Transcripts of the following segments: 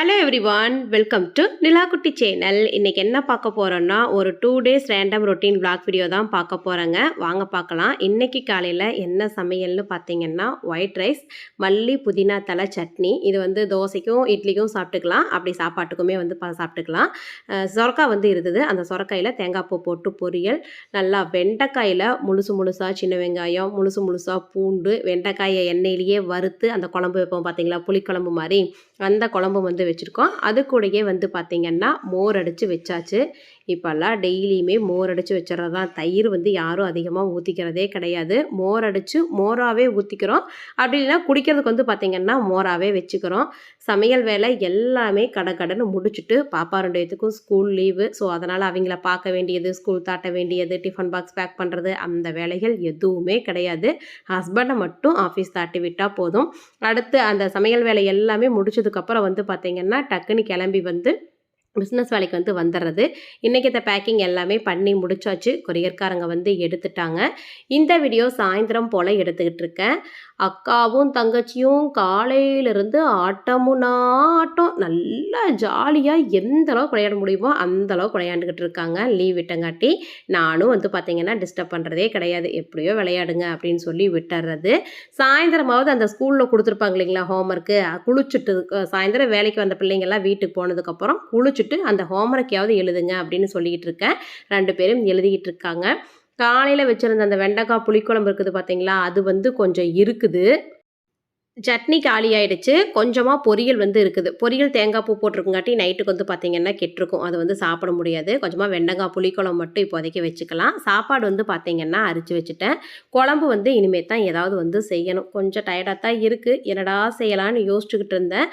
Hello everyone welcome to Nilakutti channel இன்றைக்கி என்ன பார்க்க போகிறோன்னா ஒரு two days random routine vlog video தான் பார்க்க போகிறேங்க வாங்க பார்க்கலாம். இன்றைக்கி காலையில் என்ன சமையல்னு பார்த்தீங்கன்னா ஒயிட் ரைஸ் மல்லி புதினா தலை சட்னி. இது வந்து தோசைக்கும் இட்லிக்கும் சாப்பிட்டுக்கலாம். அப்படி சாப்பாட்டுக்குமே வந்து பா சாப்பிட்டுக்கலாம். சொரக்காய் வந்து இருந்தது. அந்த சொரக்காயில் தேங்காய் பூ போட்டு பொரியல். நல்லா வெண்டைக்காயில் முழுசு முழுசாக சின்ன வெங்காயம் முழுசு முழுசாக பூண்டு வெண்டைக்காயை எண்ணெயிலேயே வறுத்து அந்த குழம்பு வைப்போம் பார்த்தீங்களா? புளிக்குழம்பு மாதிரி. அந்த குழம்பு வந்து வச்சுருக்கோம். அது கூடயே வந்து பார்த்திங்கன்னா மோர் அடித்து வச்சாச்சு. இப்போல்லாம் டெய்லியுமே மோர் அடித்து வச்சுறது தான் தயிர் வந்து யாரும் அதிகமாக ஊற்றிக்கிறதே கிடையாது. மோர் அடித்து மோராகவே ஊற்றிக்கிறோம் அப்படி இல்லைன்னா குடிக்கிறதுக்கு வந்து பார்த்திங்கன்னா மோராகவே வச்சுக்கிறோம். சமையல் வேலை எல்லாமே கடை கடைன்னு முடிச்சுட்டு பாப்பா ரெண்டு பேத்துக்கும் ஸ்கூல் லீவு ஸோ அதனால் அவங்கள பார்க்க வேண்டியது ஸ்கூல் தாட்ட வேண்டியது டிஃபன் பாக்ஸ் பேக் பண்ணுறது அந்த வேலைகள் எதுவுமே கிடையாது. ஹஸ்பண்டை மட்டும் ஆஃபீஸ் தாட்டி விட்டால் போதும். அடுத்து அந்த சமையல் வேலை எல்லாமே முடிச்சதுக்கப்புறம் வந்து பார்த்திங்கன்னா டக்குன்னு கிளம்பி வந்து பிஸ்னஸ் வேலைக்கு வந்து வந்துடுறது இன்றைக்கி இந்த பேக்கிங் எல்லாமே பண்ணி முடிச்சாச்சு. கொரியர்காரங்க வந்து எடுத்துட்டாங்க. இந்த வீடியோ சாயந்தரம் போல் எடுத்துக்கிட்டு இருக்கேன். அக்காவும் தங்கச்சியும் காலையிலிருந்து ஆட்டமுன்னா ஆட்டம் நல்லா ஜாலியாக எந்த அளவுக்கு விளையாட முடியுமோ அந்த அளவுக்கு விளையாண்டுக்கிட்டு இருக்காங்க. லீவ் விட்டங்காட்டி நானும் வந்து பார்த்திங்கன்னா டிஸ்டர்ப் பண்ணுறதே கிடையாது. எப்படியோ விளையாடுங்க அப்படின்னு சொல்லி விட்டுறது சாயந்தரமாவது அந்த ஸ்கூலில் கொடுத்துருப்பாங்க இல்லைங்களா ஹோம்ஒர்க்கு குளிச்சுட்டு சாயந்தரம் வேலைக்கு வந்த பிள்ளைங்கள்லாம் வீட்டுக்கு போனதுக்கப்புறம் முடிச்சுட்டு அந்த ஹோம்ஒர்க்கையாவது எழுதுங்க அப்படின்னு சொல்லிக்கிட்டு இருக்கேன். ரெண்டு பேரும் எழுதிக்கிட்டு இருக்காங்க. காலையில் வச்சுருந்த அந்த வெண்டைக்காய் புளிக்குழம்பு இருக்குது பார்த்தீங்களா அது வந்து கொஞ்சம் இருக்குது. சட்னி காலி ஆயிடுச்சு கொஞ்சமாக பொரியல் வந்து இருக்குது. பொரியல் தேங்காய் பூ போட்டிருக்குங்காட்டி நைட்டுக்கு வந்து பார்த்திங்கன்னா கெட்டிருக்கும். அது வந்து சாப்பிட முடியாது. கொஞ்சமாக வெண்டைக்காய் புளிக்குழம்பு மட்டும் இப்போதைக்கு வச்சுக்கலாம். சாப்பாடு வந்து பார்த்திங்கன்னா அரிச்சு வச்சுட்டேன். குழம்பு வந்து இனிமேல் தான் ஏதாவது வந்து செய்யணும். கொஞ்சம் டயர்டாக தான் இருக்குது என்னடா செய்யலான்னு யோசிச்சுக்கிட்டு இருந்தேன்.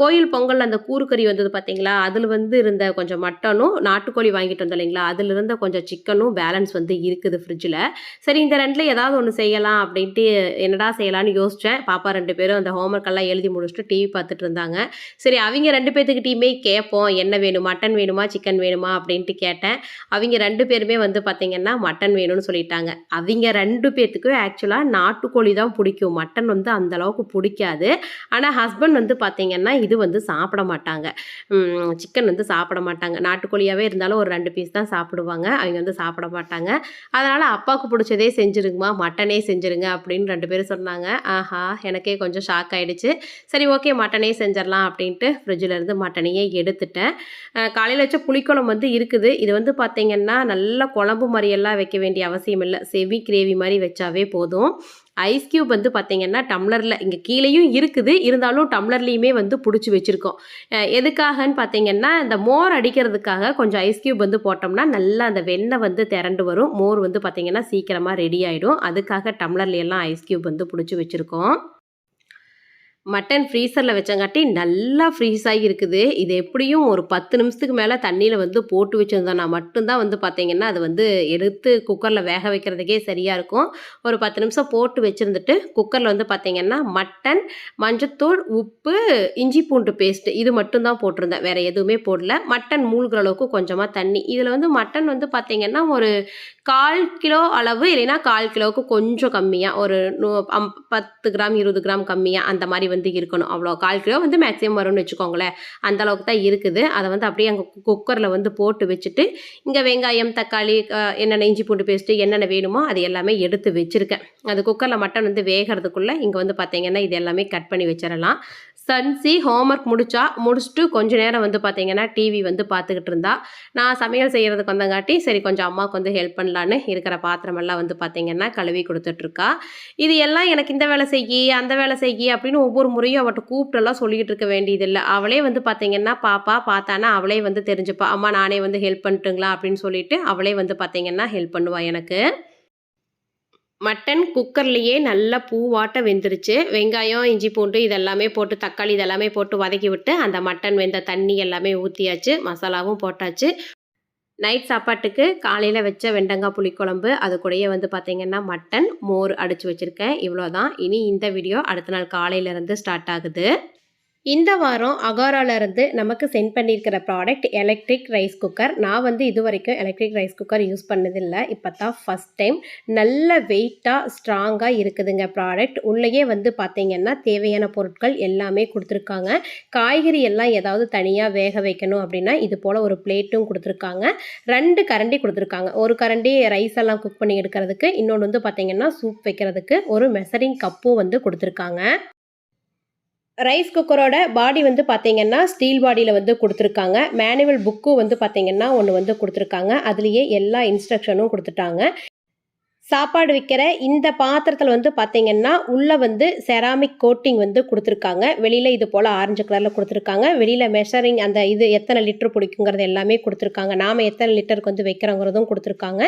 கோயில் பொங்கல் அந்த கூறுக்கறி வந்தது பார்த்தீங்களா அதில் வந்து இருந்த கொஞ்சம் மட்டனும் நாட்டுக்கோழி வாங்கிட்டு வந்தோம் இல்லைங்களா? அதில் இருந்த கொஞ்சம் சிக்கனும் பேலன்ஸ் வந்து இருக்குது ஃப்ரிட்ஜில் சரி இந்த ரெண்டில் ஏதாவது ஒன்று செய்யலாம் அப்படின்ட்டு என்னடா செய்யலான்னு யோசித்தேன் பாப்பா ரெண்டு பேரும் அந்த ஹோம்ஒர்க் எல்லாம் எழுதி முடிச்சுட்டு டிவி பார்த்துட்டு இருந்தாங்க. சரி அவங்க ரெண்டு பேர்த்துக்கிட்டையுமே கேட்போம் என்ன வேணும் மட்டன் வேணுமா சிக்கன் வேணுமா அப்படின்ட்டு கேட்டேன். அவங்க ரெண்டு பேருமே வந்து பார்த்திங்கன்னா மட்டன் வேணும்னு சொல்லிட்டாங்க. அவங்க ரெண்டு பேர்த்துக்கும் ஆக்சுவலாக நாட்டுக்கோழி தான் பிடிக்கும். மட்டன் வந்து அந்த அளவுக்கு பிடிக்காது. ஆனால் ஹஸ்பண்ட் வந்து பார்த்திங்கன்னா இது வந்து சாப்பிட மாட்டாங்க. சிக்கன் வந்து சாப்பிட மாட்டாங்க. நாட்டுக்கோழியாகவே இருந்தாலும் ஒரு ரெண்டு பீஸ் தான் சாப்பிடுவாங்க. அவங்க வந்து சாப்பிட மாட்டாங்க. அதனால் அப்பாவுக்கு பிடிச்சதே செஞ்சுருங்கம்மா மட்டனே செஞ்சுருங்க அப்படின்னு ரெண்டு பேரும் சொன்னாங்க. ஆஹா எனக்கே கொஞ்சம் கொஞ்சம் ஷாக் ஆகிடுச்சு சரி ஓகே மட்டனே செஞ்சிடலாம் அப்படின்ட்டு ஃப்ரிட்ஜில் இருந்து மட்டனையே எடுத்துட்டேன். காலையில் வச்ச புளிக்குழம்பு வந்து இருக்குது. இது வந்து பார்த்திங்கன்னா நல்ல குழம்பு மாதிரியெல்லாம் வைக்க வேண்டிய அவசியம் இல்லை. செவி கிரேவி மாதிரி வச்சாவே போதும். ஐஸ் கியூப் வந்து பார்த்திங்கன்னா டம்ளரில் இங்கே கீழேயும் இருக்குது. இருந்தாலும் டம்ளர்லேயுமே வந்து பிடிச்சி வச்சுருக்கோம். எதுக்காகன்னு பார்த்தீங்கன்னா இந்த மோர் அடிக்கிறதுக்காக கொஞ்சம் ஐஸ் கியூப் வந்து போட்டோம்னா நல்லா அந்த வெண்ணெய் வந்து திரண்டு வரும். மோர் வந்து பார்த்திங்கன்னா சீக்கிரமாக ரெடி ஆகிடும் அதுக்காக டம்ளர்ல எல்லாம் ஐஸ் கியூப் வந்து பிடிச்சி வச்சுருக்கோம். மட்டன் ஃப்ரீசரில் வச்சங்காட்டி நல்லா ஃப்ரீஸ் ஆகி இருக்குது. இது எப்படியும் ஒரு பத்து நிமிஷத்துக்கு மேலே தண்ணியில் வந்து போட்டு வச்சுருந்தோம்னா மட்டும்தான் வந்து பார்த்திங்கன்னா அது வந்து எடுத்து குக்கரில் வேக வைக்கிறதுக்கே சரியாக இருக்கும். ஒரு பத்து நிமிஷம் போட்டு வச்சுருந்துட்டு குக்கரில் வந்து பார்த்திங்கன்னா மட்டன் மஞ்சத்தூள் உப்பு இஞ்சி பூண்டு பேஸ்ட்டு இது மட்டும்தான் போட்டிருந்தேன். வேறு எதுவுமே போடல. மட்டன் மூழ்கிற அளவுக்கு கொஞ்சமாக தண்ணி. இதில் வந்து மட்டன் வந்து பார்த்தீங்கன்னா ஒரு கால் கிலோ அளவு இல்லைன்னா கால் கிலோவுக்கு கொஞ்சம் கம்மியாக ஒரு நூ அம் பத்து கிராம் இருபது கிராம் கம்மியாக அந்த மாதிரி வந்து இருக்கணும். அவ்வளோ கால் கிலோ வந்து மேக்ஸிமம் வரும்னு வச்சுக்கோங்களேன். அந்த அளவுக்கு தான் இருக்குது. அதை வந்து அப்படியே அங்கே குக்கரில் வந்து போட்டு வச்சுட்டு இங்கே வெங்காயம் தக்காளி என்னென்ன இஞ்சி பூண்டு பேஸ்ட்டு என்னென்ன வேணுமோ அது எல்லாமே எடுத்து வச்சுருக்கேன். அது குக்கரில் மட்டன் வந்து வேகிறதுக்குள்ளே இங்கே வந்து பார்த்தீங்கன்னா இது எல்லாமே கட் பண்ணி வச்சிடலாம். சன்சி ஹோம்ஒர்க் முடிச்சா முடிச்சுட்டு கொஞ்சம் நேரம் வந்து பார்த்தீங்கன்னா டிவி வந்து பார்த்துக்கிட்டு இருந்தா நான் சமையல் செய்கிறதுக்கு வந்தங்காட்டி சரி கொஞ்சம் அம்மாவுக்கு வந்து ஹெல்ப் பண்ணலான்னு இருக்கிற பாத்திரமெல்லாம் வந்து பார்த்தீங்கன்னா கழுவி கொடுத்துட்ருக்கா இது எல்லாம் எனக்கு இந்த வேலை செய்யி அந்த வேலை செய்யி அப்படின்னு ஒவ்வொரு முறையும் அவட்ட கூப்பிட்டெல்லாம் சொல்லிக்கிட்டு இருக்க வேண்டியதில்லை. அவளே வந்து பார்த்தீங்கன்னா பாப்பா பார்த்தானா அவளே வந்து தெரிஞ்சுப்பா. அம்மா நானே வந்து ஹெல்ப் பண்ணிட்டுங்களா? அப்படின்னு சொல்லிட்டு அவளே வந்து பார்த்தீங்கன்னா ஹெல்ப் பண்ணுவா எனக்கு. மட்டன் குக்கர்லேயே நல்லா பூவாட்ட வெந்துருச்சு. வெங்காயம் இஞ்சி பூண்டு இதெல்லாமே போட்டு தக்காளி இதெல்லாமே போட்டு வதக்கி விட்டு அந்த மட்டன் வெந்த தண்ணி எல்லாமே ஊற்றியாச்சு மசாலாவும் போட்டாச்சு. நைட் சாப்பாட்டுக்கு காலையில் வச்ச வெண்டங்காய் புளிக்குழம்பு அது கூடயே வந்து பார்த்திங்கன்னா மட்டன் மோர் அடித்து வச்சுருக்கேன். இவ்வளோ தான் இனி இந்த வீடியோ அடுத்த நாள் காலையிலேருந்து ஸ்டார்ட் ஆகுது. இந்த வாரம் அகாராலேருந்து நமக்கு சென்ட் பண்ணியிருக்கிற ப்ராடக்ட் எலக்ட்ரிக் ரைஸ் குக்கர் நான் வந்து இது வரைக்கும் எலக்ட்ரிக் ரைஸ் குக்கர் யூஸ் பண்ணதில்லை. இப்போ தான் ஃபஸ்ட் டைம் நல்ல வெயிட்டாக ஸ்ட்ராங்காக இருக்குதுங்க ப்ராடக்ட் உள்ளேயே வந்து பார்த்திங்கன்னா தேவையான பொருட்கள் எல்லாமே கொடுத்துருக்காங்க. காய்கறி எல்லாம் ஏதாவது தனியாக வேக வைக்கணும் அப்படின்னா இது போல் ஒரு பிளேட்டும் கொடுத்துருக்காங்க. ரெண்டு கரண்டி கொடுத்துருக்காங்க. ஒரு கரண்டி ரைஸ் எல்லாம் குக் பண்ணி எடுக்கிறதுக்கு. இன்னொன்று வந்து பார்த்திங்கன்னா சூப் வைக்கிறதுக்கு ஒரு மெசரிங் கப்பும் வந்து கொடுத்துருக்காங்க. ரைஸ் குக்கரோட பாடி வந்து பார்த்தீங்கன்னா ஸ்டீல் பாடியில் வந்து கொடுத்துருக்காங்க. மேனுவல் புக்கும் வந்து பார்த்தீங்கன்னா ஒன்று வந்து கொடுத்துருக்காங்க. அதுலேயே எல்லா இன்ஸ்ட்ரக்ஷனும் கொடுத்துட்டாங்க. சாப்பாடு வைக்கிற இந்த பாத்திரத்தில் வந்து பார்த்தீங்கன்னா உள்ளே வந்து செராமிக் கோட்டிங் வந்து கொடுத்துருக்காங்க. வெளியில் இது போல் ஆரஞ்சு கலரில் கொடுத்துருக்காங்க. வெளியில் மெஷரிங் அந்த இது எத்தனை லிட்டர் பிடிக்குங்கிறது எல்லாமே கொடுத்துருக்காங்க. நாம் எத்தனை லிட்டருக்கு வந்து வைக்கிறோங்கிறதும் கொடுத்துருக்காங்க.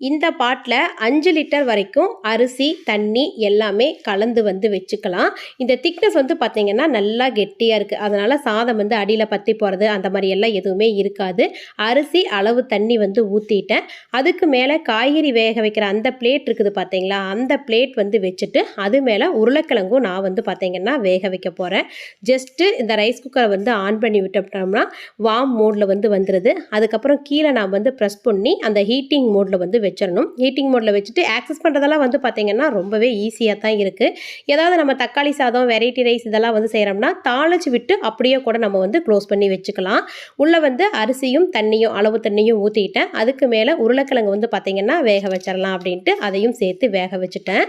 இந்த பாட்டில் அஞ்சு லிட்டர் வரைக்கும் அரிசி தண்ணி எல்லாமே கலந்து வந்து வச்சுக்கலாம். இந்த திக்னஸ் வந்து பார்த்திங்கன்னா நல்லா கெட்டியாக இருக்குது அதனால் சாதம் வந்து அடியில் பற்றி போகிறது அந்த மாதிரி எல்லாம் எதுவுமே இருக்காது. அரிசி அளவு தண்ணி வந்து ஊற்றிட்டேன் அதுக்கு மேலே காய்கறி வேக வைக்கிற அந்த பிளேட் இருக்குது பார்த்தீங்களா அந்த பிளேட் வந்து வச்சுட்டு அது மேலே உருளைக்கிழங்கும் நான் வந்து பார்த்திங்கன்னா வேக வைக்க போகிறேன் ஜஸ்ட்டு இந்த ரைஸ் குக்கரை வந்து ஆன் பண்ணி விட்டோம்னா வார்ம் மோடில் வந்து வந்துடுது அதுக்கப்புறம் கீழே நான் வந்து ப்ரெஸ் பண்ணி அந்த ஹீட்டிங் மோடில் வந்து வச்சிடணும் ஹீட்டிங் மோடில் வச்சுட்டு ஆக்சஸ் பண்ணுறதெல்லாம் வந்து பார்த்திங்கன்னா ரொம்பவே ஈஸியாக தான் இருக்குது ஏதாவது நம்ம தக்காளி சாதம் வெரைட்டி ரைஸ் இதெல்லாம் வந்து செய்கிறோம்னா தாளிச்சு விட்டு அப்படியே கூட நம்ம வந்து க்ளோஸ் பண்ணி வச்சுக்கலாம். உள்ளே வந்து அரிசியும் தண்ணியும் அளவு தண்ணியும் ஊற்றிக்கிட்டேன் அதுக்கு மேலே உருளைக்கிழங்கு வந்து பார்த்திங்கன்னா வேக வச்சிடலாம் அப்படின்ட்டு அதையும் சேர்த்து வேக வச்சுட்டேன்.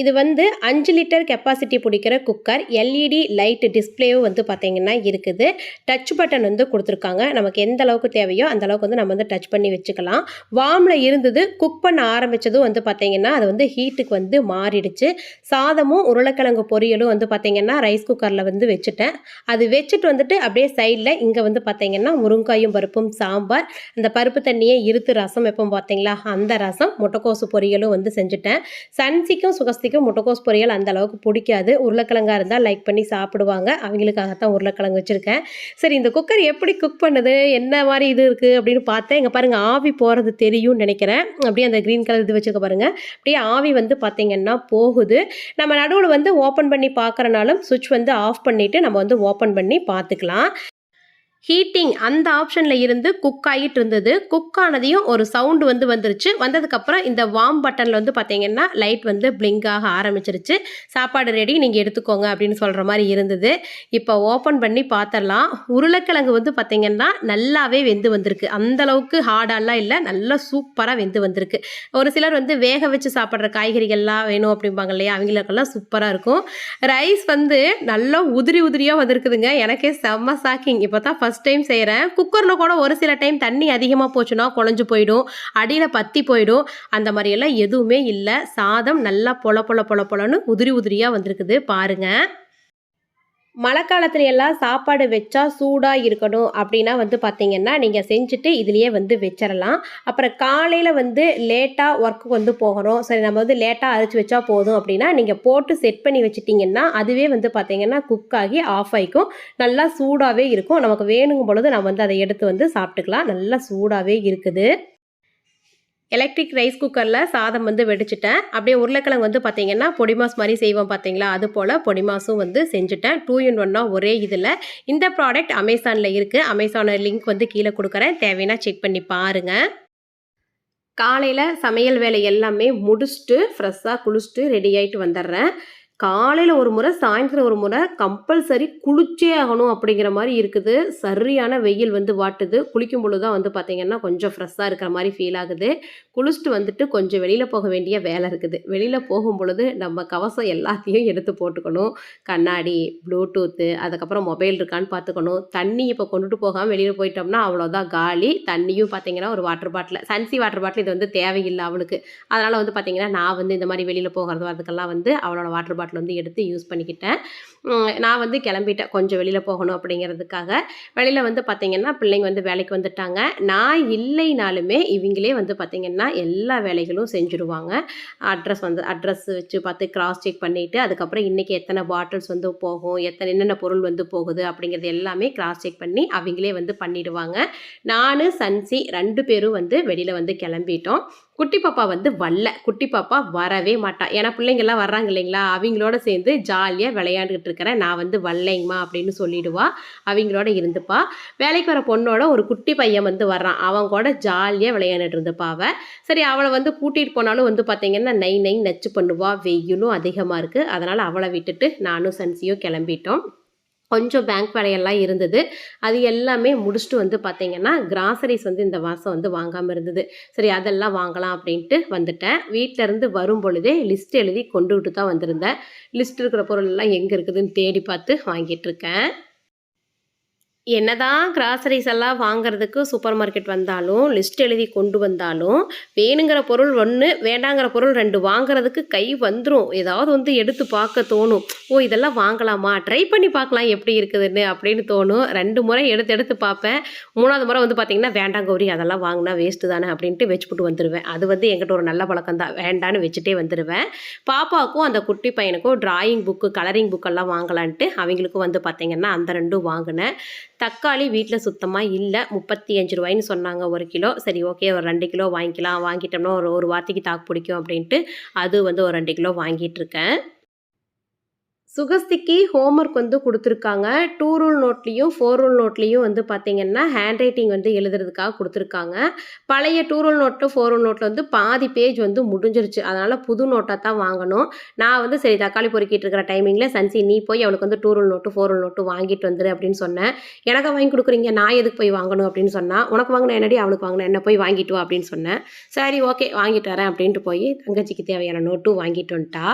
இது வந்து அஞ்சு லிட்டர் கெப்பாசிட்டி பிடிக்கிற குக்கர் எல்இடி லைட் டிஸ்பிளேவும் வந்து பார்த்திங்கன்னா இருக்குது. டச் பட்டன் வந்து கொடுத்துருக்காங்க. நமக்கு எந்த அளவுக்கு தேவையோ அந்த அளவுக்கு வந்து நம்ம வந்து டச் பண்ணி வச்சுக்கலாம். வார்மில் இருந்தது குக் பண்ண ஆரம்பித்ததும் வந்து பார்த்திங்கன்னா அது வந்து ஹீட்டுக்கு வந்து மாறிடுச்சு. சாதமும் உருளைக்கிழங்கு பொரியலும் வந்து பார்த்திங்கன்னா ரைஸ் குக்கரில் வந்து வச்சுட்டேன். அது வச்சுட்டு வந்துட்டு அப்படியே சைடில் இங்கே வந்து பார்த்திங்கன்னா முருங்காயும் பருப்பும் சாம்பார் அந்த பருப்பு தண்ணியை இருத்து ரசம் வைப்போம் பார்த்தீங்களா அந்த ரசம் முட்டைக்கோசு பொரியலும் வந்து செஞ்சுட்டேன். சன்சிக்கும் சுகஸ் ஜாஸ்திக்கும் முட்டைக்கோஸ் பொரியல் அந்த அளவுக்கு பிடிக்காது. உருளைக்கிழங்கா இருந்தால் லைக் பண்ணி சாப்பிடுவாங்க. அவங்களுக்காகத்தான் உருளைக்கிழங்கு வச்சுருக்கேன். சரி இந்த குக்கர் எப்படி குக் பண்ணுது? என்ன மாதிரி இது இருக்குது அப்படின்னு பார்த்தேன். இங்கே பாருங்கள் ஆவி போகிறது தெரியும்னு நினைக்கிறேன். அப்படியே அந்த க்ரீன் கலர் இது வச்சுக்க பாருங்கள் அப்படியே ஆவி வந்து பார்த்திங்கன்னா போகுது. நம்ம நடுவில் வந்து ஓப்பன் பண்ணி பார்க்குறனாலும் சுவிட்ச் வந்து ஆஃப் பண்ணிவிட்டு நம்ம வந்து ஓப்பன் பண்ணி பார்த்துக்கலாம். ஹீட்டிங் அந்த ஆப்ஷனில் இருந்து குக் ஆகிட்டு இருந்தது. குக் ஆனதையும் ஒரு சவுண்டு வந்து வந்துருச்சு. வந்ததுக்கப்புறம் இந்த வார்ம் பட்டனில் வந்து பார்த்தீங்கன்னா லைட் வந்து பிளிங்க் ஆக ஆரம்பிச்சிருச்சு. சாப்பாடு ரெடி நீங்கள் எடுத்துக்கோங்க அப்படின்னு சொல்கிற மாதிரி இருந்தது. இப்போ ஓப்பன் பண்ணி பார்த்துடலாம் உருளைக்கிழங்கு வந்து பார்த்தீங்கன்னா நல்லாவே வெந்து வந்திருக்கு. அந்தளவுக்கு ஹார்டாலாம் இல்லை நல்லா சூப்பராக வெந்து வந்திருக்கு. ஒரு சிலர் வந்து வேக வச்சு சாப்பிட்ற காய்கறிகள்லாம் வேணும் அப்படிம்பாங்க இல்லையா? அவங்களுக்கெல்லாம் சூப்பராக இருக்கும். ரைஸ் வந்து நல்லா உதிரி உதிரியாக வந்திருக்குதுங்க. எனக்கே செம்ம சாக்கிங் இப்போ தான் ஃபஸ்ட் டைம் செய்கிறேன் குக்கரில் கூட ஒரு சில டைம் தண்ணி அதிகமாக போச்சுன்னா குழஞ்சு போயிடும். அடியில் பற்றி போயிடும். அந்த மாதிரியெல்லாம் எதுவுமே இல்லை. சாதம் நல்லா பொல பொல பொல பொலன்னு உதிரி உதிரியாக வந்திருக்குது. பாருங்கள் மழை காலத்துல எல்லாம் சாப்பாடு வச்சா சூடாக இருக்கணும் அப்படின்னா வந்து பார்த்திங்கன்னா நீங்கள் செஞ்சுட்டு இதுலேயே வந்து வச்சிடலாம் அப்புறம் காலையில் வந்து லேட்டாக ஒர்க்கு வந்து போகிறோம் சரி நம்ம வந்து லேட்டாக அரைச்சி வச்சா போதும் அப்படின்னா நீங்கள் போட்டு செட் பண்ணி வச்சுட்டிங்கன்னா அதுவே வந்து பார்த்திங்கன்னா குக் ஆகி ஆஃப் ஆகிக்கும் நல்லா சூடாகவே இருக்கும். நமக்கு வேணுங்கும் பொழுது நம்ம வந்து அதை எடுத்து வந்து சாப்பிட்டுக்கலாம். நல்லா சூடாகவே இருக்குது. எலக்ட்ரிக் ரைஸ் குக்கரில் சாதம் வந்து வெடிச்சிட்டேன். அப்படியே உருளைக்கிழங்கு வந்து பார்த்திங்கன்னா பொடிமாஸ் மாதிரி செய்வோம் பார்த்தீங்களா அது போல் பொடிமாஸும் வந்து செஞ்சுட்டேன். டூ இன் ஒன்னாக ஒரே இதில். இந்த ப்ராடக்ட் அமேசானில் இருக்குது அமேசான லிங்க் வந்து கீழே கொடுக்குறேன். தேவைன்னா செக் பண்ணி பாருங்கள் காலையில் சமையல் வேலை எல்லாமே முடிச்சுட்டு ஃப்ரெஷ்ஷாக குளிச்சுட்டு ரெடி ஆகிட்டு வந்துடுறேன். காலையில் ஒரு முறை சாயந்தரம் ஒரு முறை கம்பல்சரி குளிச்சே ஆகணும் அப்படிங்கிற மாதிரி இருக்குது. சரியான வெயில் வந்து வாட்டுது. குளிக்கும் பொழுது தான் வந்து பார்த்திங்கன்னா கொஞ்சம் ஃப்ரெஷ்ஷாக இருக்கிற மாதிரி ஃபீல் ஆகுது. குளிச்சுட்டு வந்துட்டு கொஞ்சம் வெளியில் போக வேண்டிய வேலை இருக்குது. வெளியில் போகும் பொழுது நம்ம கவசம் எல்லாத்தையும் எடுத்து போட்டுக்கணும். கண்ணாடி ப்ளூடூத்து அதுக்கப்புறம் மொபைல் இருக்கான்னு பார்த்துக்கணும் தண்ணி இப்போ கொண்டுட்டு போகாமல் வெளியில் போயிட்டோம்னா அவ்வளோதான் காலி. தண்ணியும் பார்த்திங்கன்னா ஒரு வாட்டர் பாட்டில் சன்சி வாட்டர் பாட்டில் இது வந்து தேவையில்லை அவளுக்கு. அதனால் வந்து பார்த்திங்கன்னா நான் வந்து இந்த மாதிரி வெளியில் போகிறது வரதுக்கெல்லாம் வந்து அவளோட வாட்டர் பாட்டில் வந்து எடுத்து யூஸ் பண்ணிக்கிட்டேன். நான் வந்து கிளம்பிட்டேன். கொஞ்சம் வெளியில் போகணும் அப்படிங்கிறதுக்காக. வெளியில் வந்து பார்த்திங்கன்னா பிள்ளைங்க வந்து வேலைக்கு வந்துட்டாங்க. நான் இல்லைனாலுமே இவங்களே வந்து பார்த்திங்கன்னா எல்லா வேலைகளும் செஞ்சுருவாங்க. அட்ரஸ் வந்து அட்ரஸ் வச்சு பார்த்து கிராஸ் செக் பண்ணிவிட்டு அதுக்கப்புறம் இன்றைக்கி எத்தனை பாட்டில்ஸ் வந்து போகும் எத்தனை என்னென்ன பொருள் வந்து போகுது அப்படிங்கிறது எல்லாமே கிராஸ் செக் பண்ணி அவங்களே வந்து பண்ணிவிடுவாங்க நான் சன்சி ரெண்டு பேரும் வந்து வெளியில் வந்து கிளம்பிட்டோம். குட்டி பாப்பா வந்து வரல. குட்டி பாப்பா வரவே மாட்டா. ஏன்னா பிள்ளைங்கள்லாம் வர்றாங்க இல்லைங்களா? அவங்களோட சேர்ந்து ஜாலியாக விளையாண்டுக்கிட்டு இருக்கிறேன் நான் வந்து வரலைங்கம்மா அப்படின்னு சொல்லிடுவா. அவங்களோட இருந்துப்பா. வேலைக்கு வர பொண்ணோட ஒரு குட்டி பையன் வந்து வர்றான். அவன் கூட ஜாலியாக விளையாண்டுட்டு இருந்துப்பா அவள் சரி அவளை வந்து கூட்டிகிட்டு போனாலும் வந்து பார்த்தீங்கன்னா நை நை நச்சு பண்ணுவா. வெயிலும் அதிகமாக இருக்குது அதனால் அவளை விட்டுட்டு நானும் சன்சியும் கிளம்பிட்டோம். கொஞ்சம் பேங்க் வேலையெல்லாம் இருந்தது. அது எல்லாமே முடிச்சுட்டு வந்து பார்த்தீங்கன்னா கிராசரிஸ் வந்து இந்த மாதம் வந்து வாங்காமல் இருந்தது. சரி அதெல்லாம் வாங்கலாம் அப்படின்ட்டு வந்துட்டேன். வீட்டிலேருந்து வரும் பொழுதே லிஸ்ட் எழுதி கொண்டு விட்டு தான் வந்திருந்தேன். லிஸ்ட் இருக்கிற பொருள் எல்லாம் எங்கே இருக்குதுன்னு தேடி பார்த்து வாங்கிட்டு இருக்கேன். என்னதான் கிராசரிஸ் எல்லாம் வாங்குறதுக்கு சூப்பர் மார்க்கெட் வந்தாலும் லிஸ்ட் எழுதி கொண்டு வந்தாலும் வேணுங்கிற பொருள் ஒன்று வேண்டாங்கிற பொருள் ரெண்டு வாங்குறதுக்கு கை வந்துடும் ஏதாவது வந்து எடுத்து பார்க்க தோணும். ஓ இதெல்லாம் வாங்கலாமா? ட்ரை பண்ணி பார்க்கலாம் எப்படி இருக்குதுன்னு அப்படின்னு தோணும். ரெண்டு முறை எடுத்து எடுத்து பார்ப்பேன். மூணாவது முறை வந்து பார்த்தீங்கன்னா வேண்டாம் கௌரி அதெல்லாம் வாங்கினா வேஸ்ட்டு தானே அப்படின்ட்டு வச்சுப்புட்டு வந்துடுவேன் அது வந்து எங்கிட்ட ஒரு நல்ல பழக்கம் தான். வேண்டான்னு வச்சுட்டே வந்துடுவேன் பாப்பாவுக்கும் அந்த குட்டி பையனுக்கும் டிராயிங் புக்கு கலரிங் புக்கெல்லாம் வாங்கலான்ட்டு அவங்களுக்கும் வந்து பார்த்தீங்கன்னா அந்த ரெண்டும் வாங்கினேன். தக்காளி வீட்டில் சுத்தமாக இல்லை. முப்பத்தி அஞ்சு ரூபாய்ன்னு சொன்னாங்க. ஒரு கிலோ. சரி ஓகே. ஒரு ரெண்டு கிலோ வாங்கிக்கலாம். வாங்கிட்டோம்னா ஒரு ஒரு வார்த்தைக்கு தாக்கு பிடிக்கும் அப்படின்ட்டு அது வந்து ஒரு ரெண்டு கிலோ வாங்கிட்டு இருக்கேன். சுகஸ்திக்கு ஹோம்ஒர்க் வந்து கொடுத்துருக்காங்க. டூ ரூல் நோட்லேயும் ஃபோர் ரூல் நோட்லேயும் வந்து பார்த்திங்கன்னா ஹேண்ட் ரைட்டிங் வந்து எழுதுறதுக்காக கொடுத்துருக்காங்க. பழைய two rule note four rule நோட்டில் வந்து பாதி பேஜ் வந்து முடிஞ்சிருச்சு. அதனால் புது நோட்டாக தான் வாங்கணும். நான் வந்து சரி தக்காளி பொறுக்கிட்டு இருக்கிற டைமிங்கில் சன்சி நீ போய் அவளுக்கு வந்து two rule note four rule note வாங்கிட்டு வந்துரு அப்படின்னு சொன்னேன். எனக்கு வாங்கி கொடுக்குறீங்க? நான் எதுக்கு போய் வாங்கணும்? அப்படின்னு சொன்னால் உனக்கு வாங்கின என்னடி? அவளுக்கு வாங்கின என்ன? போய் வாங்கிட்டு வா. அப்படின்னு சொன்னேன். சரி ஓகே வாங்கிட்டு வரேன். அப்படின்ட்டு போய் தங்கச்சிக்கு தேவையான நோட்டும் வாங்கிட்டு வந்துட்டா.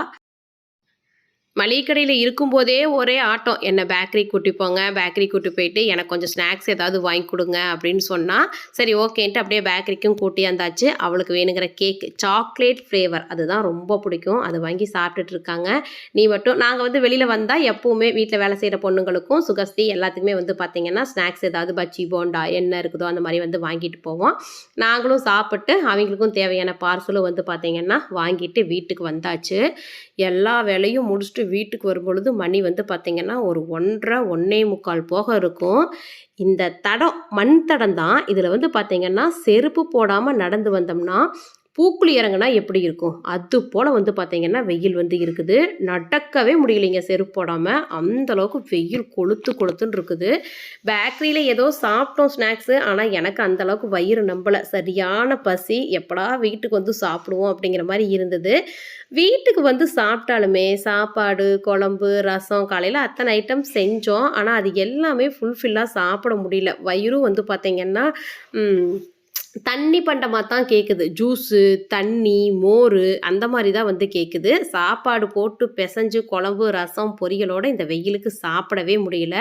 மளிகை கடையில் இருக்கும்போதே ஒரே ஆட்டம். என்னை பேக்கரி கூட்டி போங்க பேக்கரி கூட்டி போயிட்டு எனக்கு கொஞ்சம் ஸ்நாக்ஸ் ஏதாவது வாங்கி கொடுங்க அப்படின்னு சொன்னால் சரி ஓகேன்ட்டு அப்படியே பேக்கரிக்கும் கூட்டி வந்தாச்சு. அவளுக்கு வேணுங்கிற கேக் சாக்லேட் ஃப்ளேவர் அதுதான் ரொம்ப பிடிக்கும். அது வாங்கி சாப்பிட்டுட்டு இருக்காங்க. நீ மட்டும் நாங்கள் வந்து வெளியில் வந்தால் எப்போவுமே வீட்டில் வேலை செய்கிற பொண்ணுங்களுக்கும் சுகஸ்தி எல்லாத்துக்குமே வந்து பார்த்திங்கன்னா ஸ்நாக்ஸ் ஏதாவது பச்சி போண்டா என்ன இருக்குதோ அந்த மாதிரி வந்து வாங்கிட்டு போவோம். நாங்களும் சாப்பிட்டு அவங்களுக்கும் தேவையான பார்சலும் வந்து பார்த்திங்கன்னா வாங்கிட்டு வீட்டுக்கு வந்தாச்சு. எல்லா வேலையும் முடிச்சுட்டு வீட்டுக்கு வரும்பொழுது மணி வந்து பார்த்திங்கன்னா ஒரு ஒன்றரை ஒன்றே முக்கால் போக இருக்கும். இந்த தடம் மண் தடம் தான் இதில் வந்து பார்த்திங்கன்னா செருப்பு போடாமல் நடந்து வந்தோம்னா பூக்குழி இறங்குனா எப்படி இருக்கும்? அது போல் வந்து பார்த்திங்கன்னா வெயில் வந்து இருக்குது. நடக்கவே முடியலைங்க செருப்பு போடாமல் அந்தளவுக்கு வெயில் கொளுத்து கொளுத்துன்னு இருக்குது. பேக்கரியில் ஏதோ சாப்பிட்டோம் ஸ்நாக்ஸு ஆனால் எனக்கு அந்தளவுக்கு வயிறு நம்பலை. சரியான பசி. எப்படா வீட்டுக்கு வந்து சாப்பிடுவோம் அப்படிங்கிற மாதிரி இருந்தது. வீட்டுக்கு வந்து சாப்பிட்டாலுமே சாப்பாடு குழம்பு ரசம் காலையில் அத்தனை ஐட்டம் செஞ்சோம். ஆனால் அது எல்லாமே ஃபுல்ஃபில்லாக சாப்பிட முடியல. வயிறும் வந்து பார்த்திங்கன்னா தண்ணி பண்டமாக தான் கேட்குது ஜூஸு தண்ணி மோர் அந்த மாதிரி தான் வந்து கேட்குது சாப்பாடு போட்டு பிசைஞ்சு குழம்பு ரசம் பொரியலோடு இந்த வெயிலுக்கு சாப்பிடவே முடியல.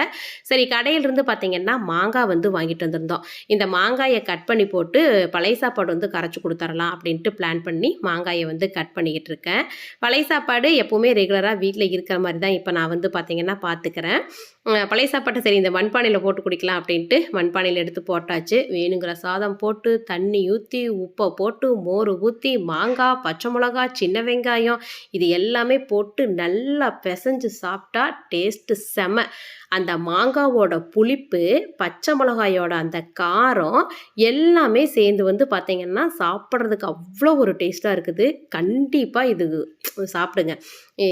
சரி கடையிலிருந்து பார்த்திங்கன்னா மாங்காய் வந்து வாங்கிட்டு வந்திருந்தோம். இந்த மாங்காயை கட் பண்ணி போட்டு பழைய சாப்பாடு வந்து கரைச்சி கொடுத்துடலாம் அப்படின்ட்டு பிளான் பண்ணி மாங்காயை வந்து கட் பண்ணிக்கிட்டு இருக்கேன். பழைய சாப்பாடு எப்போவுமே ரெகுலராக வீட்டில் இருக்கிற மாதிரி தான் இப்போ நான் வந்து பார்த்திங்கன்னா பார்த்துக்கிறேன் பழைய சாப்பாட்டை சரி இந்த மண்பானையில் போட்டு குடிக்கலாம் அப்படின்ட்டு மண்பானையில் எடுத்து போட்டாச்சு. வேணுங்கிற சாதம் போட்டு தண்ணி ஊற்றி உப்பை போட்டு மோர் ஊற்றி மாங்காய் பச்சை மிளகா சின்ன வெங்காயம் இது எல்லாமே போட்டு நல்லா பிசைஞ்சு சாப்பிட்டா டேஸ்ட்டு செம. அந்த மாங்காவோட புளிப்பு பச்சை மிளகாயோட அந்த காரம் எல்லாமே சேர்ந்து வந்து பார்த்திங்கன்னா சாப்பிட்றதுக்கு அவ்வளோ ஒரு டேஸ்ட்டாக இருக்குது. கண்டிப்பாக இது சாப்பிடுங்க.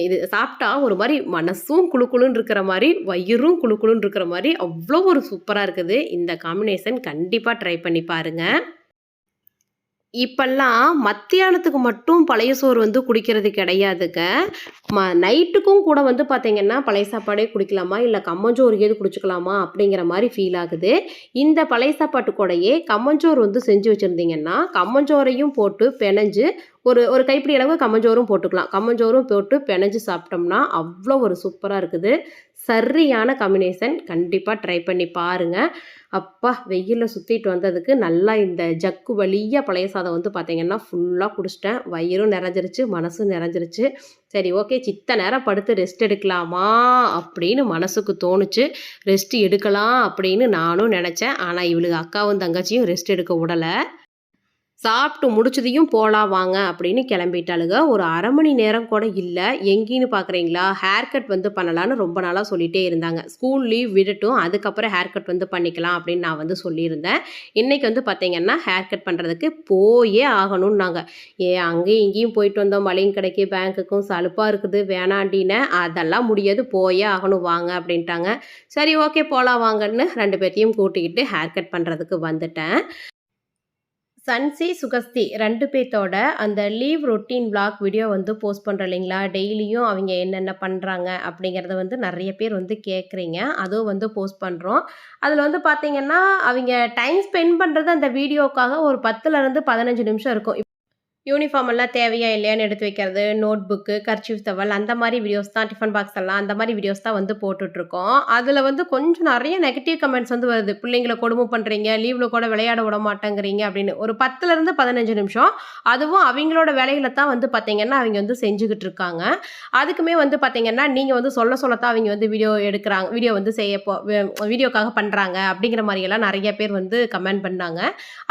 இது சாப்பிட்டா ஒரு மாதிரி மனசும் குழுக்குழுன்னு இருக்கிற மாதிரி வயிறும் குழுக்குழுன்னு இருக்கிற மாதிரி அவ்வளோ ஒரு சூப்பராக இருக்குது. இந்த காம்பினேஷன் கண்டிப்பாக ட்ரை பண்ணி பாருங்கள் இப்பெல்லாம் மத்தியானத்துக்கு மட்டும் பழைய சோறு வந்து குடிக்கிறது கிடையாதுங்க. ம நைட்டுக்கும் கூட வந்து பார்த்திங்கன்னா பழைய சாப்பாடே குடிக்கலாமா? இல்லை கம்மஞ்சோறு ஏது குடிச்சிக்கலாமா? அப்படிங்கிற மாதிரி ஃபீல் ஆகுது. இந்த பழைய சாப்பாட்டு கூடையே கம்மஞ்சோறு வந்து செஞ்சு வச்சுருந்தீங்கன்னா கம்மஞ்சோறையும் போட்டு பெனஞ்சு ஒரு ஒரு கைப்பிடி அளவு கம்மஞ்சோறும் போட்டுக்கலாம். கம்மஞ்சோறும் போட்டு பெனஞ்சு சாப்பிட்டோம்னா அவ்வளோ ஒரு சூப்பராக இருக்குது. சரியான காம்பினேஷன் கண்டிப்பாக ட்ரை பண்ணி பாருங்கள் அப்பா வெயிலில் சுற்றிட்டு வந்ததுக்கு நல்லா இந்த ஜக்கு வழியாக பழைய சாதம் வந்து பார்த்திங்கன்னா ஃபுல்லாக குடிச்சிட்டேன். வயிறும் நிறைஞ்சிருச்சு மனசும் நிறைஞ்சிருச்சு. சரி ஓகே சித்த நேரம் படுத்து ரெஸ்ட் எடுக்கலாமா அப்படின்னு மனசுக்கு தோணுச்சு. ரெஸ்ட் எடுக்கலாம் அப்படின்னு நானும் நினச்சேன். ஆனால் இவளுக்கு அக்காவும் தங்கச்சியும் ரெஸ்ட் எடுக்க விடலை. சாப்பிட்டு முடிச்சதையும் போலாம் வாங்க அப்படின்னு கிளம்பிட்டாளுங்க. ஒரு அரை மணி நேரம் கூட இல்லை எங்கேன்னு பார்க்குறீங்களா, ஹேர் கட் வந்து பண்ணலான்னு ரொம்ப நாளாக சொல்லிகிட்டே இருந்தாங்க. ஸ்கூல் லீவ் விடட்டும், அதுக்கப்புறம் ஹேர் கட் வந்து பண்ணிக்கலாம் அப்படின்னு நான் வந்து சொல்லியிருந்தேன். இன்றைக்கி வந்து பார்த்தீங்கன்னா, ஹேர் கட் பண்ணுறதுக்கு போயே ஆகணும்னாங்க. ஏ அங்கேயும் இங்கேயும் போயிட்டு வந்தோம். மளிகை கடைக்கு, பேங்க்குக்கும் சலுப்பாக இருக்குது வேணாண்டின்னு அதெல்லாம் முடியாது போயே ஆகணும் வாங்க அப்படின்ட்டாங்க. சரி ஓகே போகலாம் வாங்கன்னு ரெண்டு பேர்த்தையும் கூட்டிக்கிட்டு ஹேர் கட் பண்ணுறதுக்கு வந்துட்டேன். சன்சி, சுகஸ்தி ரெண்டு பேர்த்தோட அந்த லீவ் ரொட்டீன் விளாக் வீடியோ வந்து போஸ்ட் பண்ணுற இல்லைங்களா? டெய்லியும் அவங்க என்னென்ன பண்ணுறாங்க அப்படிங்கிறத வந்து நிறைய பேர் வந்து கேட்குறீங்க. அதுவும் வந்து போஸ்ட் பண்ணுறோம் அதில் வந்து பார்த்தீங்கன்னா, அவங்க டைம் ஸ்பெண்ட் பண்ணுறது அந்த வீடியோக்காக ஒரு 10லருந்து 15 நிமிஷம் இருக்கும். யூனிஃபார்ம் எல்லாம் தேவையா இல்லையான்னு எடுத்து வைக்கிறது, நோட் புக்கு, கர்ச்சீஃப் தவல் அந்த மாதிரி வீடியோஸ் தான் டிஃபன் பாக்ஸ் எல்லாம் அந்த மாதிரி வீடியோஸ் தான் வந்து போட்டுட்ருக்கோம். அதில் வந்து கொஞ்சம் நிறைய நெகட்டிவ் கமெண்ட்ஸ் வந்து வருது. பிள்ளைங்கள கொடுமை பண்ணுறீங்க லீவில் கூட விளையாட விட மாட்டேங்கிறீங்க அப்படின்னு. ஒரு 10லருந்து 15 நிமிஷம். அதுவும் அவங்களோட வேலையில் தான் வந்து பார்த்தீங்கன்னா, அவங்க வந்து செஞ்சுக்கிட்டு இருக்காங்க. அதுக்குமே வந்து பார்த்தீங்கன்னா, நீங்கள் வந்து சொல்ல சொல்லத்தான் அவங்க வந்து வீடியோ எடுக்கிறாங்க வீடியோ வந்து செய்ய போ வீடியோக்காக பண்ணுறாங்க அப்படிங்கிற மாதிரியெல்லாம் நிறைய பேர் வந்து கமெண்ட் பண்ணாங்க.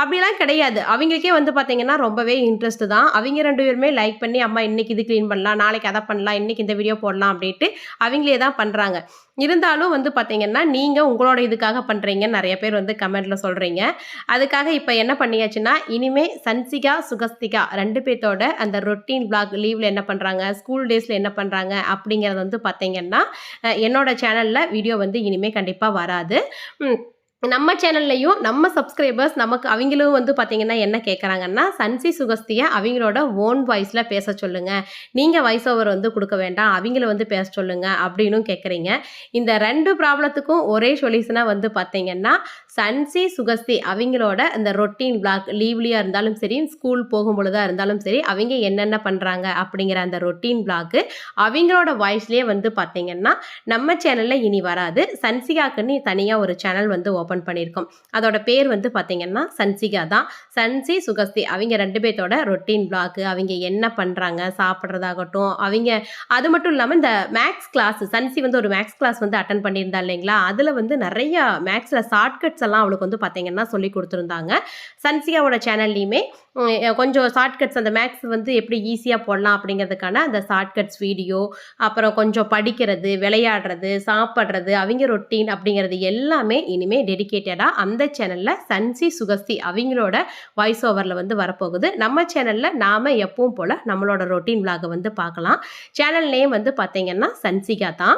அப்படிலாம் கிடையாது. அவங்களுக்கே வந்து பார்த்தீங்கன்னா, ரொம்பவே இன்ட்ரெஸ்ட் தான். அவங்க ரெண்டு பேருமே லைக் பண்ணி, அம்மா இன்றைக்கி இது க்ளீன் பண்ணலாம், நாளைக்கு அதை பண்ணலாம், இன்றைக்கி இந்த வீடியோ போடலாம் அப்படின்ட்டு அவங்களே தான் பண்ணுறாங்க இருந்தாலும் வந்து பார்த்தீங்கன்னா, நீங்கள் உங்களோட இதுக்காக பண்ணுறீங்கன்னு நிறைய பேர் வந்து கமெண்ட்டில் சொல்கிறீங்க அதுக்காக இப்போ என்ன பண்ணியாச்சுன்னா, இனிமேல் சன்சிகா, சுகஸ்திகா ரெண்டு பேர்த்தோட அந்த ரொட்டீன் பிளாக் லீவில் என்ன பண்ணுறாங்க ஸ்கூல் டேஸில் என்ன பண்ணுறாங்க அப்படிங்கிறது வந்து பார்த்தீங்கன்னா, என்னோடய சேனலில் வீடியோ வந்து இனிமேல் கண்டிப்பாக வராது. நம்ம சேனல்லையும் நம்ம சப்ஸ்கிரைபர்ஸ் நமக்கு அவங்களும் வந்து பார்த்திங்கன்னா என்ன கேட்குறாங்கன்னா, சன்சி, சுகஸ்தியை அவங்களோட ஓன் வாய்ஸில் பேச சொல்லுங்கள் நீங்கள் வாய்ஸ் ஓவர் வந்து கொடுக்க வேண்டாம். அவங்கள வந்து பேச சொல்லுங்கள் அப்படின்னும் கேட்குறீங்க. இந்த ரெண்டு ப்ராப்ளத்துக்கும் ஒரே சொல்யூஷனாக வந்து பார்த்திங்கன்னா சன்சி, சுகஸ்தி அவங்களோட இந்த ரொட்டீன் பிளாக் லீவ்லியாக இருந்தாலும் சரி, ஸ்கூல் போகும்பொழுதாக இருந்தாலும் சரி, அவங்க என்னென்ன பண்ணுறாங்க அப்படிங்கிற அந்த ரொட்டீன் பிளாக்கு அவங்களோட வாய்ஸ்லேயே வந்து பார்த்திங்கன்னா நம்ம சேனலில் இனி வராது. சன்சிகாக்குன்னு தனியாக ஒரு சேனல் வந்து ஓப்பன் பண்ணியிருக்கோம். அதோட பேர் வந்து பார்த்தீங்கன்னா, சன்சிகா தான். சன்சி, சுகஸ்தி அவங்க ரெண்டு பேர்த்தோட ரொட்டீன் பிளாக் அவங்க என்ன பண்ணுறாங்க சாப்பிட்றதாகட்டும் அவங்க அது மட்டும் இல்லாமல் இந்த மேக்ஸ் கிளாஸ் சன்சி வந்து ஒரு மேக்ஸ் கிளாஸ் வந்து அட்டன் பண்ணியிருந்தா இல்லைங்களா? அதில் வந்து நிறைய மேக்ஸில் ஷார்ட்கட்ஸ் எல்லாம் அவளுக்கு வந்து பார்த்தீங்கன்னா, சொல்லி கொடுத்துருந்தாங்க சன்சிகாவோட சேனல்லையுமே கொஞ்சம் ஷார்ட்கட்ஸ் அந்த மேக்ஸ் வந்து எப்படி ஈஸியாக போடலாம் அப்படிங்கிறதுக்கான அந்த ஷார்ட்கட்ஸ் வீடியோ, அப்புறம் கொஞ்சம் படிக்கிறது, விளையாடுறது, சாப்பிட்றது அவங்க ரொட்டீன் அப்படிங்கிறது எல்லாமே இனிமேல் டெடிக்கேட்டடாக அந்த சேனலில் சன்சி, சுகஸ்தி அவங்களோட வாய்ஸ் ஓவரில் வந்து வரப்போகுது. நம்ம சேனலில் நாம் எப்பவும் போல் நம்மளோட ரொட்டீன் விளாக வந்து பார்க்கலாம். சேனல் நேம் வந்து பார்த்தீங்கன்னா, சன்சிகா தான்.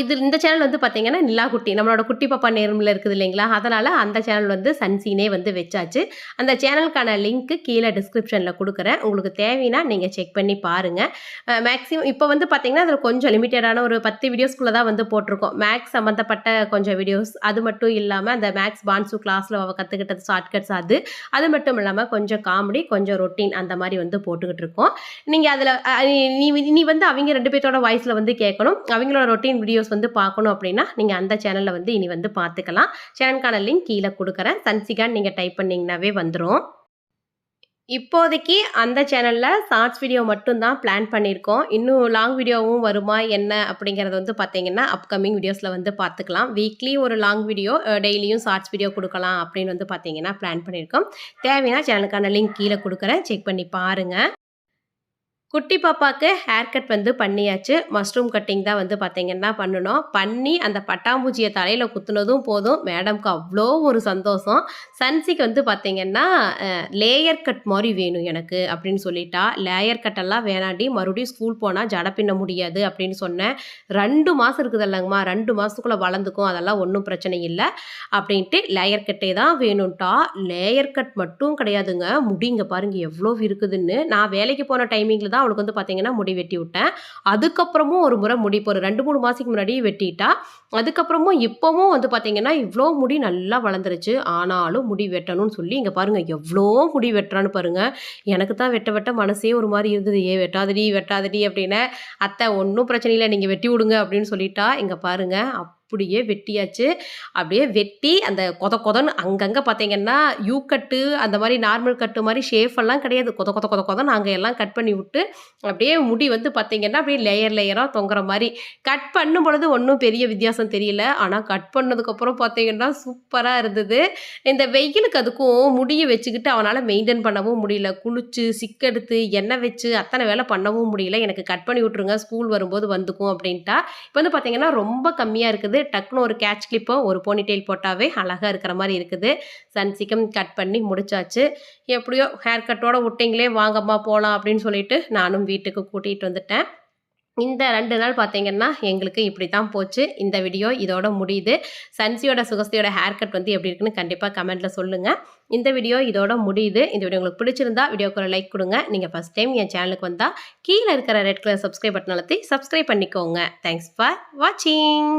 இது இந்த சேனல் வந்து பார்த்தீங்கன்னா, நிலா குட்டி நம்மளோட குட்டி பாப்பா நேம்ல இருக்குது இல்லைங்களா? அதனால் அந்த சேனல் வந்து சன்சீனே வந்து வச்சாச்சு. அந்த சேனலுக்கான லிங்க்கு கீழே டிஸ்கிரிப்ஷனில் கொடுக்குறேன் உங்களுக்கு தேவைன்னா நீங்கள் செக் பண்ணி பாருங்கள் மேக்ஸிமம் இப்போ வந்து பார்த்தீங்கன்னா, அதில் கொஞ்சம் லிமிட்டடான ஒரு பத்து வீடியோஸ்குள்ளே தான் வந்து போட்டிருக்கோம் மேக்ஸ் சம்மந்தப்பட்ட கொஞ்சம் வீடியோஸ். அது மட்டும் இல்லாமல் அந்த மேக்ஸ் பான்சு கிளாஸில் அவள் கற்றுக்கிட்டது ஷார்ட்கட்ஸ் அது. அது மட்டும் இல்லாமல் கொஞ்சம் காமெடி, கொஞ்சம் ரொட்டீன் அந்த மாதிரி வந்து போட்டுக்கிட்டு இருக்கோம். நீங்கள் அதில் நீ நீ வந்து அவங்க ரெண்டு பேர்த்தோட வாய்ஸில் வந்து கேட்கணும். அவங்களோட ரொட்டீன் வீடியோஸ் வந்து பார்க்கணும் அப்படின்னா, நீங்கள் அந்த சேனலில் வந்து இனி வந்து பார்த்துக்கலாம். சேனலுக்கான லிங்க் கீழே கொடுக்குறேன் சன்சிகான் நீங்கள் டைப் பண்ணிங்கனாவே வந்துடும் இப்போதைக்கு அந்த சேனலில் ஷார்ட்ஸ் வீடியோ மட்டும் தான் பிளான் பண்ணியிருக்கோம். இன்னும் லாங் வீடியோவும் வருமா என்ன அப்படிங்கிறது வந்து பார்த்தீங்கன்னா, அப்கமிங் வீடியோஸில் வந்து பார்த்துக்கலாம். வீக்லி ஒரு லாங் வீடியோ, டெய்லியும் ஷார்ட்ஸ் வீடியோ கொடுக்கலாம் அப்படின்னு வந்து பார்த்தீங்கன்னா, பிளான் பண்ணியிருக்கோம். தேவைன்னா சேனலுக்கான லிங்க் கீழே கொடுக்குறேன் செக் பண்ணி பாருங்கள் குட்டி பாப்பாவுக்கு ஹேர் கட் வந்து பண்ணியாச்சு. மஷ்ரூம் கட்டிங் தான் வந்து பார்த்தீங்கன்னா பண்ணணும் பண்ணி அந்த பட்டாம்பூச்சியை தலையில் குத்துனதும் போதும், மேடம்க்கு அவ்வளோ ஒரு சந்தோஷம். சன்சிக்கு வந்து பார்த்தீங்கன்னா, லேயர் கட் மாதிரி வேணும் எனக்கு அப்படின்னு சொல்லிட்டா. லேயர் கட்டெல்லாம் வேணாண்டி, மறுபடியும் ஸ்கூல் போனால் ஜட பின்ன முடியாது அப்படின்னு சொன்னேன். 2 மாசம் இருக்குதுல்லங்கம்மா, ரெண்டு மாதத்துக்குள்ளே வளர்ந்துக்கும். அதெல்லாம் ஒன்றும் பிரச்சனை இல்லை அப்படின்ட்டு லேயர் கட்டே தான் வேணுன்ட்டா. லேயர் கட் மட்டும் கிடையாதுங்க. முடிங்க பாருங்கள் பாருங்க இருக்குதுன்னு. நான் வேலைக்கு போன டைமிங்கில் தான் அவளுக்கு வந்து பார்த்தீங்கன்னா, முடி வெட்டி விட்டேன். அதுக்கப்புறமும் ஒரு முறை முடி ஒரு ரெண்டு மூணு மாதத்துக்கு முன்னாடி வெட்டிட்டா. அதுக்கப்புறமும் இப்போவும் வந்து பார்த்தீங்கன்னா, இவ்வளோ முடி நல்லா வளர்ந்துருச்சு. ஆனாலும் முடி வெட்டணும்னு சொல்லி இங்கே பாருங்கள் எவ்வளோ முடி வெட்டுறான்னு பாருங்கள் எனக்கு தான் வெட்ட வெட்ட மனசே ஒரு மாதிரி இருந்தது. ஏ வெட்டாதடி, வெட்டாதடி" அப்படின்னு "அத்தை ஒன்றும் பிரச்சனை இல்லை நீங்கள் வெட்டி விடுங்க" அப்படின்னு சொல்லிட்டா. இங்கே பாருங்க அப்படியே வெட்டியாச்சு. அப்படியே வெட்டி அந்த கொத கொதன்னு அங்கங்கே பார்த்தீங்கன்னா யூ கட்டு அந்த மாதிரி நார்மல் கட்டு மாதிரி ஷேஃப் எல்லாம் கிடையாது. கொத கொத கொத கொதன்னு அங்கே எல்லாம் கட் பண்ணி விட்டு அப்படியே முடி வந்து பார்த்தீங்கன்னா அப்படியே லேயர் லேயராக தொங்குற மாதிரி. கட் பண்ணும் பொழுது ஒன்றும் பெரிய வித்தியாசம் தெரியல. ஆனால் கட் பண்ணதுக்கப்புறம் பார்த்தீங்கன்னா சூப்பராக இருந்தது. இந்த வெயிலுக்கு அதுக்கும் முடியை வச்சுக்கிட்டு அவனால் மெயின்டைன் பண்ணவும் முடியல. குளிச்சு சிக்கெடுத்து எண்ணெய் வச்சு அத்தனை வேலை பண்ணவும் முடியல. எனக்கு கட் பண்ணி விட்ருங்க ஸ்கூல் வரும்போது வந்துக்கும் அப்படின்ட்டா. இப்போ வந்து பார்த்தீங்கன்னா ரொம்ப கம்மியாக இருக்குது. டக்குன்னு ஒரு கேட்ச் கிளிப்போ ஒரு போனிடெயில் போட்டாவே அழகாக இருக்கிற மாதிரி இருக்குது. சன்சிக்கம் கட் பண்ணி முடிச்சாச்சு. எப்படியோ ஹேர் கட்டோட விட்டிங்களே வாங்கம்மா போகலாம் அப்படின்னு சொல்லிட்டு நானும் வீட்டுக்கு கூட்டிகிட்டு வந்துட்டேன். இந்த ரெண்டு நாள் பார்த்தீங்கன்னா எங்களுக்கு இப்படி தான் போச்சு. இந்த வீடியோ இதோட முடியுது. சன்சியோட சுகஸ்தியோட ஹேர் கட் வந்து எப்படி இருக்குன்னு கண்டிப்பாக கமெண்ட்டில் சொல்லுங்கள் இந்த வீடியோ இதோட முடியுது. இந்த வீடியோ உங்களுக்கு பிடிச்சிருந்தா வீடியோக்கு ஒரு லைக் கொடுங்க. நீங்கள் ஃபஸ்ட் டைம் என் சேனலுக்கு வந்தால் கீழே இருக்கிற ரெட் கலர் சப்ஸ்கிரைப் பட்டன் அழுத்தி சப்ஸ்கிரைப் பண்ணிக்கோங்க. தேங்க்ஸ் ஃபார் வாட்சிங்